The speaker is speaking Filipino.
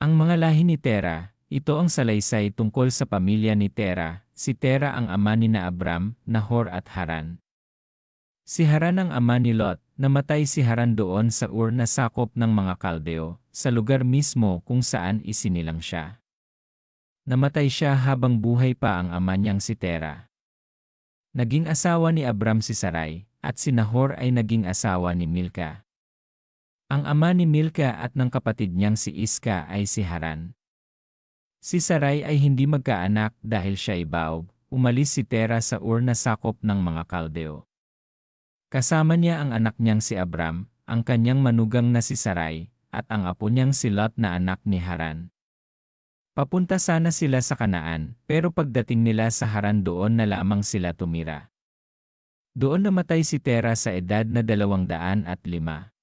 Ang mga lahi ni Tera, ito ang salaysay tungkol sa pamilya ni Tera, si Tera ang ama ni na Abram, Nahor at Haran. Si Haran ang ama ni Lot, namatay si Haran doon sa Ur na sakop ng mga Kaldeo, sa lugar mismo kung saan isinilang siya. Namatay siya habang buhay pa ang ama niyang si Tera. Naging asawa ni Abram si Sarai, at si Nahor ay naging asawa ni Milka. Ang ama ni Milka at ng kapatid niyang si Iska ay si Haran. Si Sarai ay hindi magkaanak dahil siya ay baog, umalis si Tera sa Ur na sakop ng mga Kaldeo. Kasama niya ang anak niyang si Abram, ang kanyang manugang na si Sarai, at ang apo niyang si Lot na anak ni Haran. Papunta sana sila sa Kanaan, pero pagdating nila sa Haran doon na lamang sila tumira. Doon namatay si Tera sa edad na dalawang daan at lima.